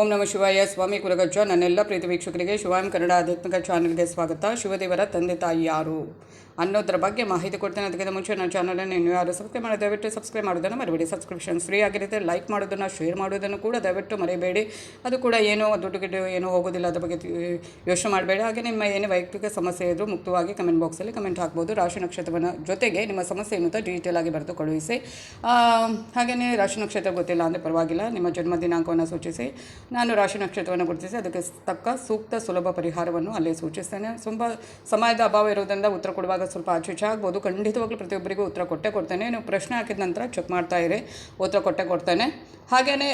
ಓಂ ನಮ ಶಿವಾಯ. ಸ್ವಾಮಿ ಕುಲಗಜ್ಜ, ನನ್ನೆಲ್ಲ ಪ್ರೀತಿ ವೀಕ್ಷಕರಿಗೆ ಶಿವಾಯಂ ಕನ್ನಡ ಆಧ್ಯಾತ್ಮಿಕ ಚಾನಲ್ಗೆ ಸ್ವಾಗತ. ಶಿವದೇವರ ತಂದೆ ತಾಯಿ ಯಾರು ಅನ್ನೋದ್ರ ಬಗ್ಗೆ ಮಾಹಿತಿ ಕೊಡ್ತೇನೆ. ಅದಕ್ಕಿಂತ ಮುಂಚೆ ನನ್ನ ಚಾನಲನ್ನು ನೀವು ಯಾರು ಸಬ್ಸ್ಕ್ರೈಬ್ ಮಾಡಿ ದಯವಿಟ್ಟು ಸಬ್ಸ್ಕ್ರೈಬ್ ಮಾಡೋದನ್ನು ಮರಿಬೇಡಿ. ಸಬ್ಸ್ಕ್ರಿಪ್ಷನ್ ಫ್ರೀ ಆಗಿರುತ್ತೆ. ಲೈಕ್ ಮಾಡೋದನ್ನು ಶೇರ್ ಮಾಡೋದನ್ನು ಕೂಡ ದಯವಿಟ್ಟು ಮರಿಬೇಡಿ. ಅದು ಕೂಡ ಏನೋ ದುಡ್ಡು ಗಿಡ್ಡು ಏನೋ ಹೋಗೋದಿಲ್ಲ, ಅದ್ರ ಬಗ್ಗೆ ಯೋಚನೆ ಮಾಡಬೇಡಿ. ಹಾಗೆ ನಿಮ್ಮ ಏನೇ ವೈಯಕ್ತಿಕ ಸಮಸ್ಯೆ ಇದ್ದರೂ ಮುಕ್ತವಾಗಿ ಕಮೆಂಟ್ ಬಾಕ್ಸಲ್ಲಿ ಕಮೆಂಟ್ ಹಾಕ್ಬೋದು. ರಾಶಿ ನಕ್ಷತ್ರವನ್ನು ಜೊತೆಗೆ ನಿಮ್ಮ ಸಮಸ್ಯೆ ಏನು ಅಂತ ಡೀಟೇಲ್ ಆಗಿ ಬರೆದು ಕಳುಹಿಸಿ ಹಾಗೆಯೇ ರಾಶಿ ನಕ್ಷತ್ರ ಗೊತ್ತಿಲ್ಲ ಅಂದರೆ ಪರವಾಗಿಲ್ಲ. ನಿಮ್ಮ ಜನ್ಮ ದಿನಾಂಕವನ್ನು ಸೂಚಿಸಿ. ನಾನು ರಾಶಿ ನಕ್ಷತ್ರವನ್ನು ಗುರುತಿಸಿ. ಅದಕ್ಕೆ ತಕ್ಕ ಸೂಕ್ತ ಸುಲಭ ಪರಿಹಾರವನ್ನು ಅಲ್ಲೇ ಸೂಚಿಸ್ತೇನೆ. ತುಂಬ ಸಮಯದ ಅಭಾವ ಇರೋದ್ರಿಂದ ಉತ್ತರ ಕೊಡುವಾಗ ಸ್ವಲ್ಪ ಆಚೀಚೆ ಆಗ್ಬೋದು. ಖಂಡಿತವಾಗ್ಲೂ ಪ್ರತಿಯೊಬ್ಬರಿಗೂ ಉತ್ತರ ಕೊಟ್ಟೆ ಕೊಡ್ತೇನೆ. ನೀವು ಪ್ರಶ್ನೆ ಹಾಕಿದ ನಂತರ ಚೆಕ್ ಮಾಡ್ತಾ ಇರಿ. ಉತ್ತರ ಕೊಟ್ಟೆ ಕೊಡ್ತೇನೆ. ಹಾಗೆಯೇ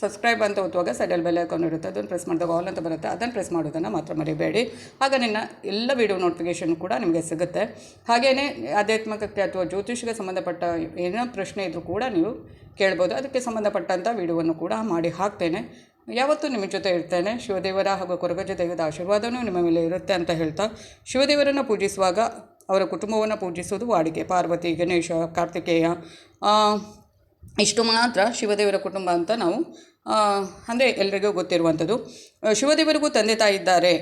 ಸಬ್ಸ್ಕ್ರೈಬ್ ಅಂತ ಒತ್ತುವಾಗ ಸೈಡಲ್ಲಿ ಬೆಲೆ ಐಕಾನ್ ಇರುತ್ತೆ. ಅದನ್ನು ಪ್ರೆಸ್ ಮಾಡಿದಾಗ ಆಲ್ ಅಂತ ಬರುತ್ತೆ. ಅದನ್ನು ಪ್ರೆಸ್ ಮಾಡೋದನ್ನು ಮಾತ್ರ ಮರಿಬೇಡಿ. ಆಗ ನಿನ್ನ ಎಲ್ಲ ವಿಡಿಯೋ ನೋಟಿಫಿಕೇಷನ್ ಕೂಡ ನಿಮಗೆ ಸಿಗುತ್ತೆ. ಹಾಗೆಯೇ ಆಧ್ಯಾತ್ಮಿಕಕ್ಕೆ ಅಥವಾ ಜ್ಯೋತಿಷ್ಗೆ ಸಂಬಂಧಪಟ್ಟ ಏನೋ ಪ್ರಶ್ನೆ ಇದ್ದರೂ ಕೂಡ ನೀವು ಕೇಳ್ಬೋದು. ಅದಕ್ಕೆ ಸಂಬಂಧಪಟ್ಟಂಥ ವಿಡಿಯೋವನ್ನು ಕೂಡ ಮಾಡಿ ಹಾಕ್ತೇನೆ. ಯಾವತ್ತೂ ನಿಮ್ಮ ಜೊತೆ ಇರ್ತೇನೆ. ಶಿವದೇವರ ಹಾಗೂ ಕೊರಗಜ್ಜ ದೇವದ ಆಶೀರ್ವಾದವೂ ನಿಮ್ಮ ಮೇಲೆ ಇರುತ್ತೆ ಅಂತ ಹೇಳ್ತಾ, ಶಿವದೇವರನ್ನು ಪೂಜಿಸುವಾಗ ಅವರ ಕುಟುಂಬವನ್ನು ಪೂಜಿಸೋದು ವಾಡಿಕೆ, ಪಾರ್ವತಿ, ಗಣೇಶ, ಕಾರ್ತಿಕೇಯ. ಇಷ್ಟು ಮಾತ್ರ ಶಿವದೇವರ ಕುಟುಂಬ ಅಂತ ನಾವು ಅಂದರೆ ಎಲ್ರಿಗೂ ಗೊತ್ತಿರುವಂಥದ್ದು. ಶಿವದೇವರಿಗೂ ತಂದೆ ತಾಯಿ ಇದ್ದಾರೆ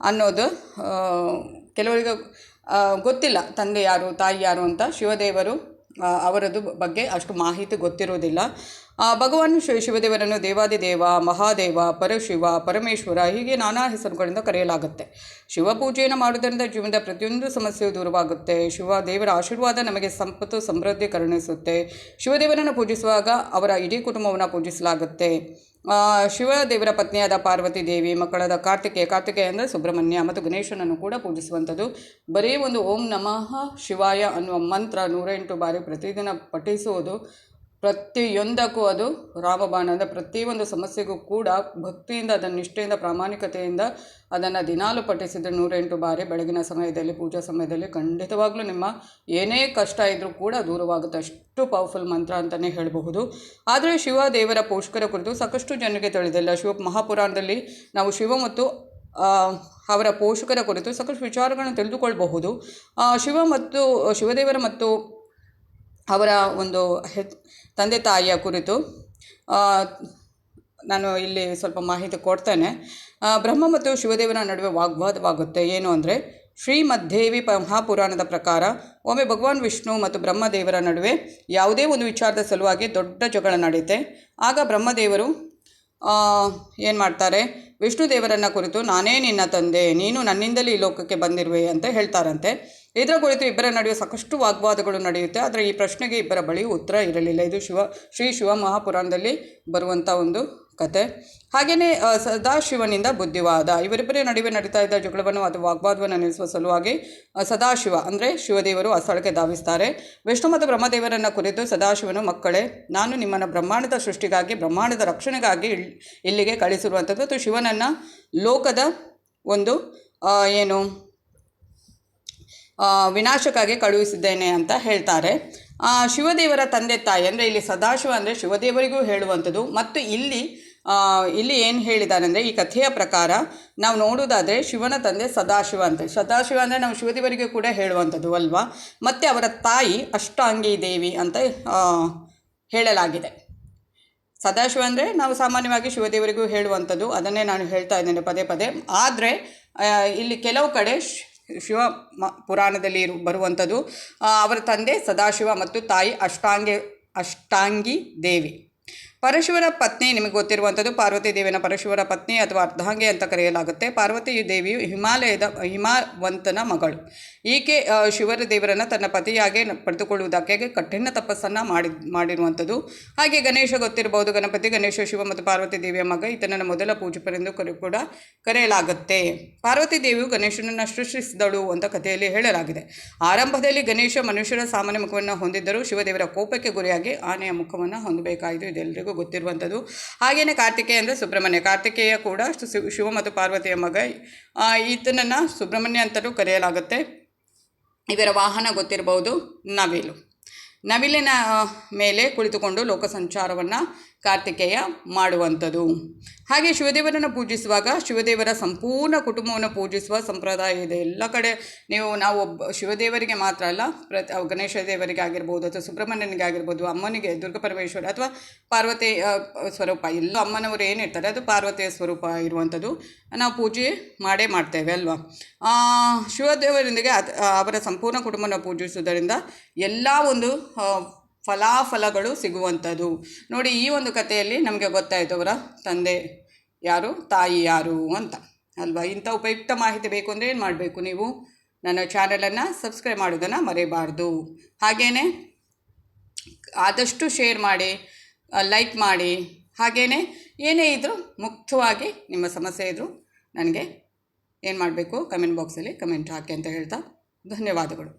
ಅನ್ನೋದು ಕೆಲವರಿಗೆ ಗೊತ್ತಿಲ್ಲ ತಂದೆ ಯಾರು, ತಾಯಿ ಯಾರು ಅಂತ. ಶಿವದೇವರು ಅವರದ್ದು ಬಗ್ಗೆ ಅಷ್ಟು ಮಾಹಿತಿ ಗೊತ್ತಿರೋದಿಲ್ಲ ಆ, ಭಗವಾನ್ ಶ್ರೀ ಶಿವದೇವರನ್ನು ದೇವಾದಿದೇವ ಮಹಾದೇವ ಪರಶಿವ ಪರಮೇಶ್ವರ ಹೀಗೆ ನಾನಾ ಹೆಸರುಗಳಿಂದ ಕರೆಯಲಾಗುತ್ತೆ. ಶಿವ ಪೂಜೆಯನ್ನು ಮಾಡುವುದರಿಂದ ಜೀವನದ ಪ್ರತಿಯೊಂದು ಸಮಸ್ಯೆಯು ದೂರವಾಗುತ್ತೆ. ಶಿವ ದೇವರ ಆಶೀರ್ವಾದ ನಮಗೆ ಸಂಪತ್ತು ಸಮೃದ್ಧಿ ಕರುಣಿಸುತ್ತೆ. ಶಿವದೇವರನ್ನು ಪೂಜಿಸುವಾಗ ಅವರ ಇಡೀ ಕುಟುಂಬವನ್ನು ಪೂಜಿಸಲಾಗುತ್ತೆ. ಶಿವದೇವರ ಪತ್ನಿಯಾದ ಪಾರ್ವತಿ ದೇವಿ, ಮಕ್ಕಳಾದ ಕಾರ್ತಿಕೇಯ ಕಾರ್ತಿಕೇಯ ಅಂದರೆ ಸುಬ್ರಹ್ಮಣ್ಯ ಮತ್ತು ಗಣೇಶನನ್ನು ಕೂಡ ಪೂಜಿಸುವಂಥದ್ದು. ಬರೀ ಒಂದು ಓಂ ನಮಃ ಶಿವಾಯ ಅನ್ನುವ ಮಂತ್ರ ನೂರೆಂಟು ಬಾರಿ ಪ್ರತಿದಿನ ಪಠಿಸುವುದು ಪ್ರತಿಯೊಂದಕ್ಕೂ ಅದು ರಾಮಬಾಣ. ಅಂದರೆ ಪ್ರತಿಯೊಂದು ಸಮಸ್ಯೆಗೂ ಕೂಡ ಭಕ್ತಿಯಿಂದ ಅದನ್ನು ನಿಷ್ಠೆಯಿಂದ ಪ್ರಾಮಾಣಿಕತೆಯಿಂದ ಅದನ್ನು ದಿನಾಲು ಪಠಿಸಿದರೆ ನೂರೆಂಟು ಬಾರಿ ಬೆಳಗಿನ ಸಮಯದಲ್ಲಿ, ಪೂಜಾ ಸಮಯದಲ್ಲಿ ಖಂಡಿತವಾಗ್ಲೂ ನಿಮ್ಮ ಏನೇ ಕಷ್ಟ ಇದ್ದರೂ ಕೂಡ ದೂರವಾಗುತ್ತೆ. ಅಷ್ಟು ಪವರ್ಫುಲ್ ಮಂತ್ರ ಅಂತಲೇ ಹೇಳಬಹುದು. ಆದರೆ ಶಿವ ದೇವರ ಪೋಷಕರ ಕುರಿತು ಸಾಕಷ್ಟು ಜನರಿಗೆ ತಿಳಿದಿಲ್ಲ ಶಿವ ಮಹಾಪುರಾಣದಲ್ಲಿ ನಾವು ಶಿವ ಮತ್ತು ಅವರ ಪೋಷಕರ ಕುರಿತು ಸಾಕಷ್ಟು ವಿಚಾರಗಳನ್ನು ತಿಳಿದುಕೊಳ್ಳಬಹುದು ಶಿವ ಮತ್ತು, ಶಿವದೇವರ ಮತ್ತು ಅವರ ಒಂದು ತಂದೆ ತಾಯಿಯ ಕುರಿತು ನಾನು ಇಲ್ಲಿ ಸ್ವಲ್ಪ ಮಾಹಿತಿ ಕೊಡ್ತೇನೆ. ಬ್ರಹ್ಮ ಮತ್ತು ಶಿವದೇವನ ನಡುವೆ ವಾಗ್ವಾದವಾಗುತ್ತೆ. ಏನು ಅಂದರೆ ಶ್ರೀಮದ್ದೇವಿ ಮಹಾಪುರಾಣದ ಪ್ರಕಾರ ಒಮ್ಮೆ ಭಗವಾನ್ ವಿಷ್ಣು ಮತ್ತು ಬ್ರಹ್ಮದೇವರ ನಡುವೆ ಯಾವುದೇ ಒಂದು ವಿಚಾರದ ಸಲುವಾಗಿ ದೊಡ್ಡ ಜಗಳ ನಡೆಯುತ್ತೆ ಆಗ ಬ್ರಹ್ಮದೇವರು ಏನು ಮಾಡ್ತಾರೆ ವಿಷ್ಣು ದೇವರನ್ನ ಕುರಿತು ನಾನೇ ನಿನ್ನ ತಂದೆ, ನೀನು ನನ್ನಿಂದಲೇ ಈ ಲೋಕಕ್ಕೆ ಬಂದಿರುವೆ ಅಂತ ಹೇಳ್ತಾರಂತೆ. ಇದರ ಕುರಿತು ಇಬ್ಬರ ನಡುವೆ ಸಾಕಷ್ಟು ವಾಗ್ವಾದಗಳು ನಡೆಯುತ್ತೆ. ಆದರೆ ಈ ಪ್ರಶ್ನೆಗೆ ಇಬ್ಬರ ಬಳಿ ಉತ್ತರ ಇರಲಿಲ್ಲ. ಇದು ಶಿವ, ಶ್ರೀ ಶಿವ ಮಹಾಪುರಾಣದಲ್ಲಿ ಬರುವಂಥ ಒಂದು ಕತೆ. ಹಾಗೆಯೇ ಸದಾಶಿವನಿಂದ ಬುದ್ಧಿವಾದ. ಇವರಿಬ್ಬರೇ ನಡುವೆ ನಡೀತಾ ಇದ್ದ ಜಗಳವನ್ನು ಅಥವಾ ವಾಗ್ವಾದವನ್ನು ನಿಲ್ಲಿಸುವ ಸಲುವಾಗಿ ಸದಾಶಿವ, ಅಂದರೆ ಶಿವದೇವರು ಆ ಸ್ಥಳಕ್ಕೆ ಧಾವಿಸ್ತಾರೆ. ವಿಷ್ಣು ಮತ್ತು ಬ್ರಹ್ಮದೇವರನ್ನು ಕುರಿತು ಸದಾಶಿವನು, ಮಕ್ಕಳೇ, ನಾನು ನಿಮ್ಮನ್ನು ಬ್ರಹ್ಮಾಂಡದ ಸೃಷ್ಟಿಗಾಗಿ, ಬ್ರಹ್ಮಾಂಡದ ರಕ್ಷಣೆಗಾಗಿ ಇಲ್- ಇಲ್ಲಿಗೆ ಕಳಿಸಿರುವಂಥದ್ದು. ಶಿವನನ್ನು ಲೋಕದ ಒಂದು ಏನು ವಿನಾಶಕ್ಕಾಗಿ ಕಳುಹಿಸಿದ್ದೇನೆ ಅಂತ ಹೇಳ್ತಾರೆ. ಶಿವದೇವರ ತಂದೆ ತಾಯಿ, ಅಂದರೆ ಇಲ್ಲಿ ಸದಾಶಿವ, ಅಂದರೆ ಶಿವದೇವರಿಗೂ ಹೇಳುವಂಥದ್ದು. ಮತ್ತು ಇಲ್ಲಿ ಇಲ್ಲಿ ಏನು ಹೇಳಿದ್ದಾರೆ ಅಂದರೆ ಈ ಕಥೆಯ ಪ್ರಕಾರ ನಾವು ನೋಡೋದಾದರೆ ಶಿವನ ತಂದೆ ಸದಾಶಿವ ಅಂತ. ಸದಾಶಿವ ಅಂದರೆ ನಾವು ಶಿವದೇವರಿಗೆ ಕೂಡ ಹೇಳುವಂಥದ್ದು ಅಲ್ವಾ? ಮತ್ತು ಅವರ ತಾಯಿ ಅಷ್ಟಾಂಗಿ ದೇವಿ ಅಂತ ಹೇಳಲಾಗಿದೆ. ಸದಾಶಿವ ಅಂದರೆ ನಾವು ಸಾಮಾನ್ಯವಾಗಿ ಶಿವದೇವರಿಗೂ ಹೇಳುವಂಥದ್ದು, ಅದನ್ನೇ ನಾನು ಹೇಳ್ತಾ ಇದ್ದೇನೆ ಪದೇ ಪದೇ. ಆದರೆ ಇಲ್ಲಿ ಕೆಲವು ಕಡೆ ಶಿವ ಮ, ಪುರಾಣದಲ್ಲಿ ಇರು, ಬರುವಂಥದ್ದು ಅವರ ತಂದೆ ಸದಾಶಿವ ಮತ್ತು ತಾಯಿ ಅಷ್ಟಾಂಗಿ ಅಷ್ಟಾಂಗಿ ದೇವಿ. ಪರಶಿವರ ಪತ್ನಿ, ನಿಮಗೆ ಗೊತ್ತಿರುವಂಥದ್ದು ಪಾರ್ವತಿ ದೇವಿನ ಪರಶಿವರ ಪತ್ನಿ ಅಥವಾ ಅರ್ಧಾಂಗಿ ಅಂತ ಕರೆಯಲಾಗುತ್ತೆ. ಪಾರ್ವತಿ ದೇವಿಯು ಹಿಮಾಲಯದ ಹಿಮಾವಂತನ ಮಗಳು. ಈಕೆ ಶಿವರ ದೇವರನ್ನು ತನ್ನ ಪತಿಯಾಗಿ ಪಡೆದುಕೊಳ್ಳುವುದಕ್ಕೆ ಕಠಿಣ ತಪಸ್ಸನ್ನು ಮಾಡಿ, ಮಾಡಿರುವಂಥದ್ದು. ಹಾಗೆ ಗಣೇಶ ಗೊತ್ತಿರಬಹುದು, ಗಣಪತಿ, ಗಣೇಶ, ಶಿವ ಮತ್ತು ಪಾರ್ವತಿ ದೇವಿಯ ಮಗ ಈತನನ್ನು ಮೊದಲ ಪೂಜಪರೆಂದು ಕರೆ, ಕೂಡ ಕರೆಯಲಾಗುತ್ತೆ. ಪಾರ್ವತಿ ದೇವಿಯು ಗಣೇಶನನ್ನು ಸೃಷ್ಟಿಸಿದಳು ಅಂತ ಕಥೆಯಲ್ಲಿ ಹೇಳಲಾಗಿದೆ. ಆರಂಭದಲ್ಲಿ ಗಣೇಶ ಮನುಷ್ಯರ ಸಾಮಾನ್ಯ ಮುಖವನ್ನು ಹೊಂದಿದ್ದರೂ ಶಿವದೇವರ ಕೋಪಕ್ಕೆ ಗುರಿಯಾಗಿ ಆನೆಯ ಮುಖವನ್ನು ಹೊಂದಬೇಕಾಯಿತು. ಇದೆಲ್ಲರಿಗೂ ಗೊತ್ತಿರುವಂಥದ್ದು. ಹಾಗೆಯೇ ಕಾರ್ತಿಕೇಯ ಅಂದರೆ ಸುಬ್ರಹ್ಮಣ್ಯ. ಕಾರ್ತಿಕೇಯ ಕೂಡ ಶಿವ ಮತ್ತು ಪಾರ್ವತಿಯ ಮಗ. ಈತನನ್ನು ಸುಬ್ರಹ್ಮಣ್ಯ ಅಂತಲೂ ಕರೆಯಲಾಗುತ್ತೆ. ಇವರ ವಾಹನ ಗೊತ್ತಿರಬಹುದು, ನವಿಲು. ನವಿಲಿನ ಮೇಲೆ ಕುಳಿತುಕೊಂಡು ಲೋಕ ಸಂಚಾರವನ್ನು ಕಾರ್ತಿಕೇಯ ಮಾಡುವಂಥದ್ದು. ಹಾಗೆ ಶಿವದೇವರನ್ನು ಪೂಜಿಸುವಾಗ ಶಿವದೇವರ ಸಂಪೂರ್ಣ ಕುಟುಂಬವನ್ನು ಪೂಜಿಸುವ ಸಂಪ್ರದಾಯ ಇದೆ. ಎಲ್ಲ ಕಡೆ ನೀವು, ನಾವು ಒಬ್ಬ ಶಿವದೇವರಿಗೆ ಮಾತ್ರ ಅಲ್ಲ, ಪ್ರತಿ ಗಣೇಶ ದೇವರಿಗೆ ಆಗಿರ್ಬೋದು ಅಥವಾ ಸುಬ್ರಹ್ಮಣ್ಯನಿಗೆ ಆಗಿರ್ಬೋದು, ಅಮ್ಮನಿಗೆ, ದುರ್ಗ ಪರಮೇಶ್ವರ ಅಥವಾ ಪಾರ್ವತಿ ಸ್ವರೂಪ, ಎಲ್ಲ ಅಮ್ಮನವರು ಏನಿರ್ತಾರೆ ಅದು ಪಾರ್ವತಿಯ ಸ್ವರೂಪ ಇರುವಂಥದ್ದು. ನಾವು ಪೂಜೆ ಮಾಡೇ ಮಾಡ್ತೇವೆ ಅಲ್ವಾ? ಶಿವದೇವರೊಂದಿಗೆ ಅವರ ಸಂಪೂರ್ಣ ಕುಟುಂಬನ ಪೂಜಿಸುವುದರಿಂದ ಎಲ್ಲ ಒಂದು ಫಲಾಫಲಗಳು ಸಿಗುವಂಥದ್ದು. ನೋಡಿ, ಈ ಒಂದು ಕಥೆಯಲ್ಲಿ ನಮಗೆ ಗೊತ್ತಾಯಿತು ಅವರ ತಂದೆ ಯಾರು? ತಾಯಿ ಯಾರು ಅಂತ. ಅಲ್ವಾ? ಇಂಥ ಉಪಯುಕ್ತ ಮಾಹಿತಿ ಬೇಕು ಅಂದರೆ ಏನು ಮಾಡಬೇಕು ನೀವು? ನನ್ನ ಚಾನಲನ್ನು ಸಬ್ಸ್ಕ್ರೈಬ್ ಮಾಡೋದನ್ನು ಮರೆಯಬಾರ್ದು ಹಾಗೆಯೇ ಆದಷ್ಟು ಶೇರ್ ಮಾಡಿ ಲೈಕ್ ಮಾಡಿ. ಹಾಗೆಯೇ ಏನೇ ಇದ್ದರೂ ಮುಕ್ತವಾಗಿ ನಿಮ್ಮ ಸಮಸ್ಯೆ ಇದ್ದರೂ ನನಗೆ ಏನು ಮಾಡಬೇಕು? ಕಮೆಂಟ್ ಬಾಕ್ಸಲ್ಲಿ ಕಮೆಂಟ್ ಹಾಕಿ ಅಂತ ಹೇಳ್ತಾ ಧನ್ಯವಾದಗಳು.